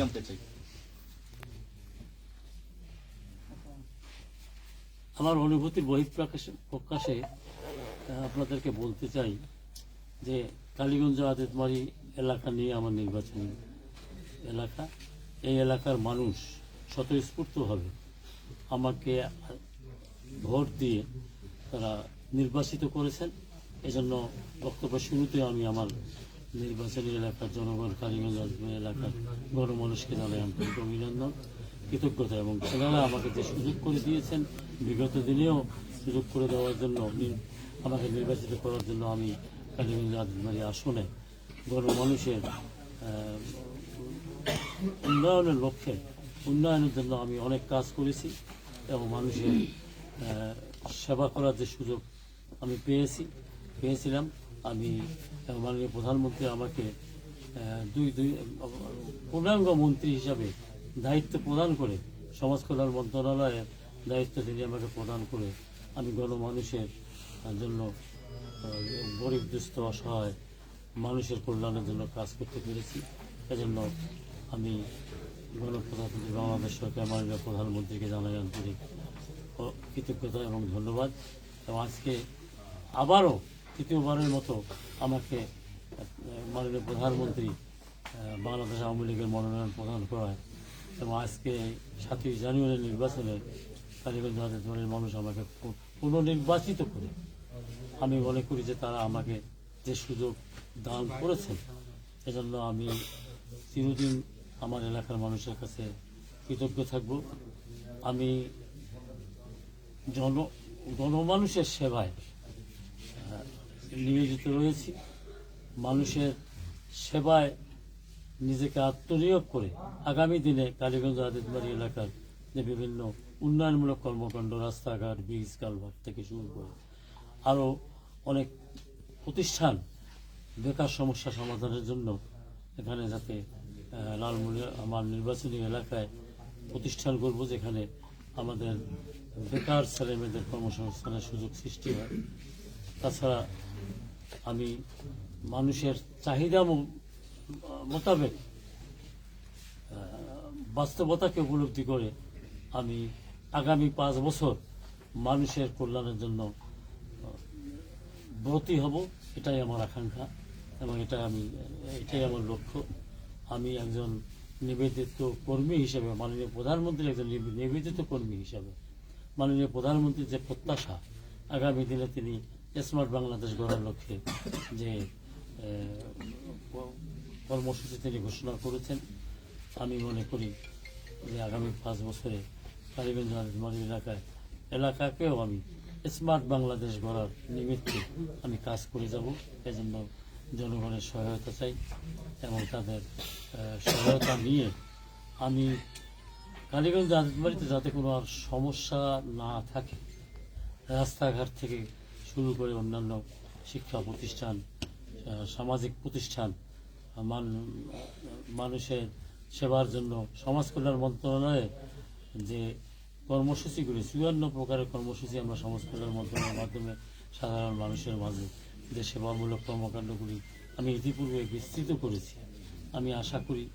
জানতে চাই। আমার অনুভূতির বহিঃপ্রকাশে, প্রকাশে আপনাদেরকে বলতে চাই যে কালীগঞ্জ আদেতমারি এলাকা নিয়ে আমার নির্বাচনী এলাকা। এই এলাকার মানুষ স্বতঃস্ফূর্তভাবে আমাকে ভোট দিয়ে তারা নির্বাচিত করেছেন। এজন্য বক্তব্য শুরুতে আমি আমার নির্বাচনী এলাকার জনগণ কালীগঞ্জ এলাকার গণমানুষকে জানাই আন্তরিক অভিনন্দন, কৃতজ্ঞতা এবং সেনারা আমাকে যে সুযোগ করে দিয়েছেন, বিগত দিনেও সুযোগ করে দেওয়ার জন্য আমাকে নির্বাচিত করার জন্য আমি কালীগঞ্জ আদিবাড়ি আসনে গণমানুষের উন্নয়নের লক্ষ্যে, উন্নয়নের জন্য আমি অনেক কাজ করেছি এবং মানুষের সেবা করার যে সুযোগ আমি পেয়েছি, পেয়েছিলাম। আমি মাননীয় প্রধানমন্ত্রী আমাকে দুই দুই, পূর্ণাঙ্গ মন্ত্রী হিসাবে দায়িত্ব প্রদান করে, সমাজ কল্যাণ মন্ত্রণালয়ের দায়িত্ব তিনি আমাকে প্রদান করে, আমি গণমানুষের জন্য গরিব, দুস্থ, অসহায় মানুষের কল্যাণের জন্য কাজ করতে পেরেছি। এজন্য আমি গণপ্রজাতন্ত্রী বাংলাদেশ সরকার মাননীয় প্রধানমন্ত্রীকে জানাই আন্তরিক কৃতজ্ঞতা এবং ধন্যবাদ। এবং আজকে আবারও তৃতীয়বারের মতো আমাকে মাননীয় প্রধানমন্ত্রী বাংলাদেশ আওয়ামী লীগের মনোনয়ন প্রদান করায় এবং আজকে সাতই জানুয়ারি নির্বাচনে কালীগঞ্জ হাজার মানুষ আমাকে পুনর্নির্বাচিত করে। আমি মনে করি যে তারা আমাকে যে সুযোগ দান করেছেন, এজন্য আমি চিরদিন আমার এলাকার মানুষের কাছে কৃতজ্ঞ থাকব। আমি জন গণমানুষের সেবায় নিয়োজিত রয়েছি। মানুষের সেবায় নিজেকে আত্মনিয়োগ করে আগামী দিনে কালীগঞ্জ আদিতবাড়ি এলাকার যে বিভিন্ন উন্নয়নমূলক কর্মকাণ্ড রাস্তাঘাট ব্রিজ কালভার্ট থেকে শুরু করে আরও অনেক প্রতিষ্ঠান বেকার সমস্যা সমাধানের জন্য এখানে যাতে আহ, লালমনিয়া আমার নির্বাচনী এলাকায় প্রতিষ্ঠান করব যেখানে আমাদের বেকার ছেলেমেয়েদের কর্মসংস্থানের সুযোগ সৃষ্টি হয়। তাছাড়া আমি মানুষের চাহিদা মোতাবেক বাস্তবতাকে উপলব্ধি করে আমি আগামী পাঁচ বছর মানুষের কল্যাণের জন্য ব্রতী হব, এটাই আমার আকাঙ্ক্ষা এবং এটা আমি, এটাই আমার লক্ষ্য। আমি একজন নিবেদিত কর্মী হিসেবে, মাননীয় প্রধানমন্ত্রীর একজন নিবে- নিবেদিত কর্মী হিসেবে, মাননীয় প্রধানমন্ত্রীর যে প্রত্যাশা, আগামী দিনে তিনি স্মার্ট বাংলাদেশ গড়ার লক্ষ্যে যে কর্মসূচি তিনি ঘোষণা করেছেন, আমি মনে করি যে আগামী পাঁচ বছরে কালীগঞ্জ মারি এলাকায়, এলাকাকেও আমি স্মার্ট বাংলাদেশ গড়ার নিমিত্তে আমি কাজ করে যাব। এজন্য জনগণের সহায়তা চাই এবং তাদের সহায়তা নিয়ে আমি কালীগঞ্জ রাজবাড়িতে যাতে কোনো আর সমস্যা না থাকে, রাস্তাঘাট থেকে শুরু করে অন্যান্য শিক্ষা প্রতিষ্ঠান সামাজিক প্রতিষ্ঠান, মান- মানুষের সেবার জন্য সমাজ কল্যাণ মন্ত্রণালয়ে যে কর্মসূচিগুলি চুয়ান্ন প্রকারের কর্মসূচি আমরা সমাজ কল্যাণ মন্ত্রণালয়ের মাধ্যমে সাধারণ মানুষের মাঝে যে সেবামূলক কর্মকাণ্ডগুলি আমি ইতিপূর্বে বিস্তৃত করেছি। আমি আশা করি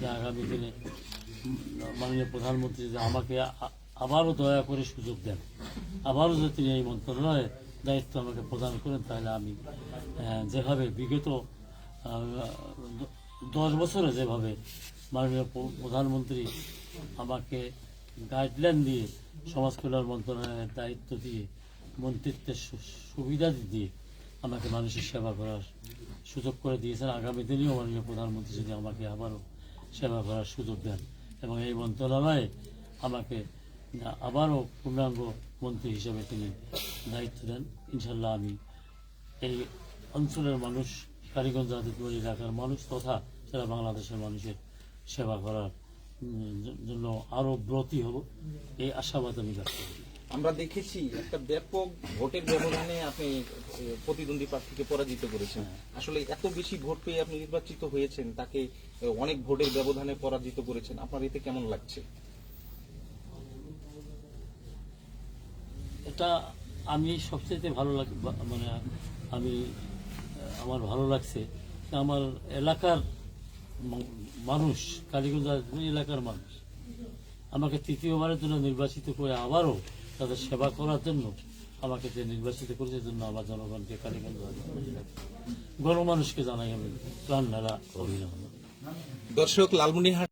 যে আগামী দিনে মাননীয় প্রধানমন্ত্রী যে আমাকে আবারও দয়া করে সুযোগ দেন। আবারও যদি তিনি এই মন্ত্রণালয়ের দায়িত্ব আমাকে প্রদান করেন, তাহলে আমি যেভাবে বিগত দশ বছরে যেভাবে মাননীয় প্রধানমন্ত্রী আমাকে গাইডলাইন দিয়ে সমাজ কল্যাণ মন্ত্রণালয়ের দায়িত্ব দিয়ে, মন্ত্রিত্বের সুবিধা দিয়ে আমাকে মানুষের সেবা করার সুযোগ করে দিয়েছেন। আগামী দিনেও মাননীয় প্রধানমন্ত্রী যদি আমাকে আবারও সেবা করার সুযোগ দেন এবং এই মন্ত্রণালয়ে আমাকে, আবারও পূর্ণাঙ্গ মন্ত্রী হিসেবে তিনি দায়িত্ব দেন। ইনশাল্লাহ আমি এই অঞ্চলের মানুষ কালীগঞ্জ আদিতপুর এলাকার মানুষ তথা সারা বাংলাদেশের মানুষের সেবা করার জন্য আরও ব্রতী হব। এই আশাবাদ আমি করি। আমরা দেখেছি একটা ব্যাপক ভোটের ব্যবধানে আপনি প্রতিদ্বন্দ্বী প্রার্থীকে পরাজিত করেছেন। আসলে এত বেশি ভোট পেয়ে আপনি নির্বাচিত হয়েছেন তাকে অনেক ভোটের ব্যবধানে পরাজিত করেছেন। আপনার এতে কেমন লাগছে? এটা আমি সবচেয়ে ভালো লাগ মানে আমি, আমার ভালো লাগছে আমার এলাকার মানুষ, কালীগঞ্জ এলাকার মানুষ, আমাকে তৃতীয়বারের জন্য নির্বাচিত করে আবারও তাদের সেবা করার জন্য আমাকে যে নির্বাচিত করেছে জন্য আমার জনগণকে কালীগঞ্জ গণমানুষকে জানাই আমি প্রাণ ঢালা অভিনন্দন। দর্শক, লালমনিরহাট